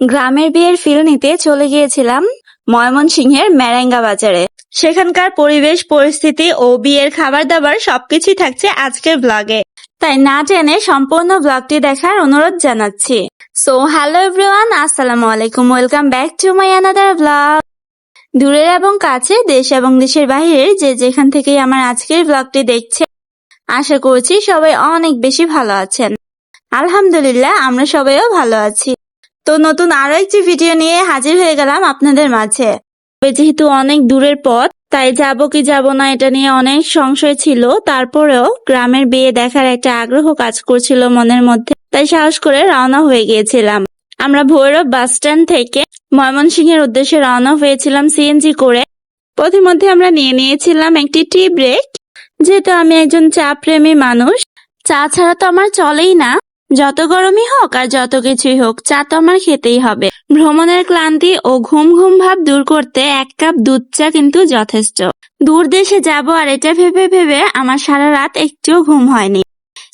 গ্রামের বিয়ের ফিল নিতে চলে গিয়েছিলাম ময়মনসিংহের ম্যারেঙ্গা বাজারে। সেখানকার পরিবেশ, পরিস্থিতি ও বিয়ের খাবার দাবার সবকিছুই থাকছে আজকের ব্লগে তাই না টেনে সম্পূর্ণ ব্লগটি দেখার অনুরোধ জানাচ্ছি। সো হ্যালো এভরিওয়ান আসসালামু আলাইকুম welcome back to my another blog দূরের এবং কাছে, দেশ এবং দেশের বাইরের যে যেখান থেকেই আমার আজকের ব্লগটি দেখছে, আশা করছি সবাই অনেক বেশি ভালো আছেন। আলহামদুলিল্লাহ, আমরা সবাইও ভালো আছি। তো নতুন আরও একটি ভিডিও নিয়ে হাজির হয়ে গেলাম আপনাদের মাঝে। যেহেতু অনেক দূরের পথ, তাই যাব কি যাব না এটা নিয়ে অনেক সংশয় ছিল। তারপরেও গ্রামের বিয়ে দেখার একটা আগ্রহ কাজ করছিল মনের মধ্যে, তাই সাহস করে রওনা হয়ে গিয়েছিলাম। আমরা ভৈরব বাস স্ট্যান্ড থেকে ময়মনসিংহের উদ্দেশ্যে রওনা হয়েছিলাম সিএনজি করে। পথিমধ্যে আমরা নিয়ে নিয়েছিলাম একটি টি ব্রেক, যেহেতু আমি একজন চা প্রেমী মানুষ। চা ছাড়া তো আমার চলেই না। যত গরমই হোক আর যত কিছুই হোক, চা তো আমার খেতেই হবে। ভ্রমণের ক্লান্তি ও ঘুম ঘুম ভাব দূর করতে এক কাপ দুধ চা কিন্তু যথেষ্ট। দূর দেশে যাব আর এটা ভেবে ভেবে আমার সারা রাত একটুও ঘুম হয়নি।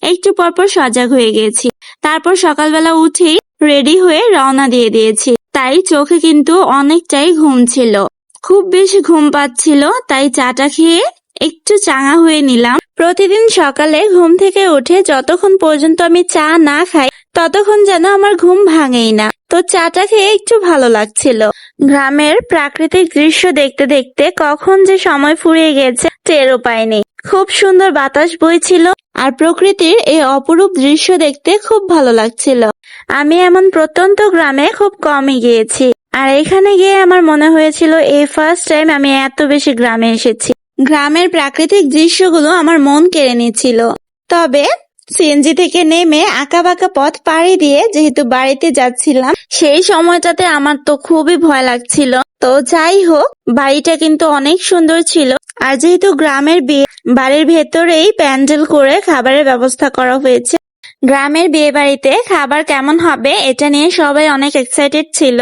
একটু পরপর সজাগ হয়ে গেছি। তারপর সকালবেলা উঠেই রেডি হয়ে রওনা দিয়ে দিয়েছি। তাই চোখে কিন্তু অনেকটাই ঘুম ছিল। খুব বেশি ঘুম পাচ্ছিল, তাই চাটা খেয়ে একটু চাঙা হয়ে নিলাম। প্রতিদিন সকালে ঘুম থেকে উঠে যতক্ষণ পর্যন্ত আমি চা না খাই, ততক্ষণ যেন আমার ঘুম ভাঙেই না। তো চাটা খেয়ে একটু ভালো লাগছিল। গ্রামের প্রাকৃতিক দৃশ্য দেখতে দেখতে কখন যে সময় ফুরিয়ে গেছে, টেরও পাইনি। খুব সুন্দর বাতাস বইছিল আর প্রকৃতির এই অপরূপ দৃশ্য দেখতে খুব ভালো লাগছিল। আমি এমন প্রত্যন্ত গ্রামে খুব কমই গিয়েছি। আর এখানে গিয়ে আমার মনে হয়েছিল, এই ফার্স্ট টাইম আমি এত বেশি গ্রামে এসেছি। গ্রামের প্রাকৃতিক দৃশ্যগুলো আমার মন কেড়ে নিচ্ছিল তবে সিএনজি থেকে নেমে আঁকা বাঁকা পথ পাড়ি দিয়ে যেহেতু বাড়িতে যাচ্ছিলাম, সেই সময়টাতে আমার তো খুবই ভয় লাগছিল। তো যাই হোক, বাড়িটা কিন্তু অনেক সুন্দর ছিল। আর যেহেতু গ্রামের বিয়ে, বাড়ির ভেতরেই প্যান্ডেল করে খাবারের ব্যবস্থা করা হয়েছে। গ্রামের বিয়ে বাড়িতে খাবার কেমন হবে, এটা নিয়ে সবাই অনেক এক্সাইটেড ছিল।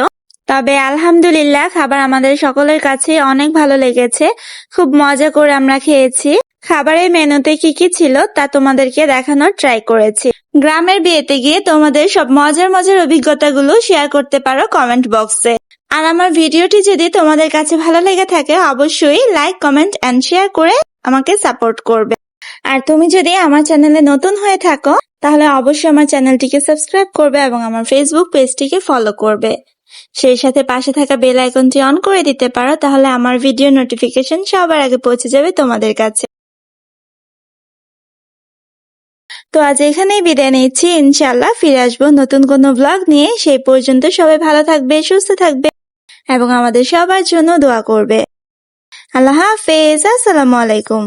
তবে আলহামদুলিল্লাহ খাবার আমাদের সকলের কাছে অনেক ভালো লেগেছে। খুব মজা করে আমরা খেয়েছি। খাবারের মেনুতে কি কি ছিল তা তোমাদেরকে দেখানোর ট্রাই করেছি। গ্রামের বিয়েতে গিয়ে তোমাদের সব মজার মজার অভিজ্ঞতাগুলো শেয়ার করতে পারো কমেন্ট বক্সে। আর আমার ভিডিওটি যদি তোমাদের কাছে ভালো লেগে থাকে, অবশ্যই লাইক, কমেন্ট এন্ড শেয়ার করে আমাকে সাপোর্ট করবে। আর তুমি যদি আমার চ্যানেলে নতুন হয়ে থাকো, তাহলে অবশ্যই আমার চ্যানেলটিকে সাবস্ক্রাইব করবে এবং আমার ফেসবুক পেজটিকে ফলো করবে। সেই সাথে পাশে থাকা বেল আইকনটি অন করে দিতে পারো, তাহলে আমার ভিডিও নোটিফিকেশন সবার আগে পৌঁছে যাবে তোমাদের কাছে। তো আজ এখানেই বিদায় নিচ্ছি ইনশাল্লাহ ফিরে আসব নতুন কোনো ব্লগ নিয়ে। সেই পর্যন্ত সবাই ভালো থাকবে, সুস্থ থাকবে এবং আমাদের সবার জন্য দোয়া করবে। আল্লাহ হাফেজ, আসসালামু আলাইকুম।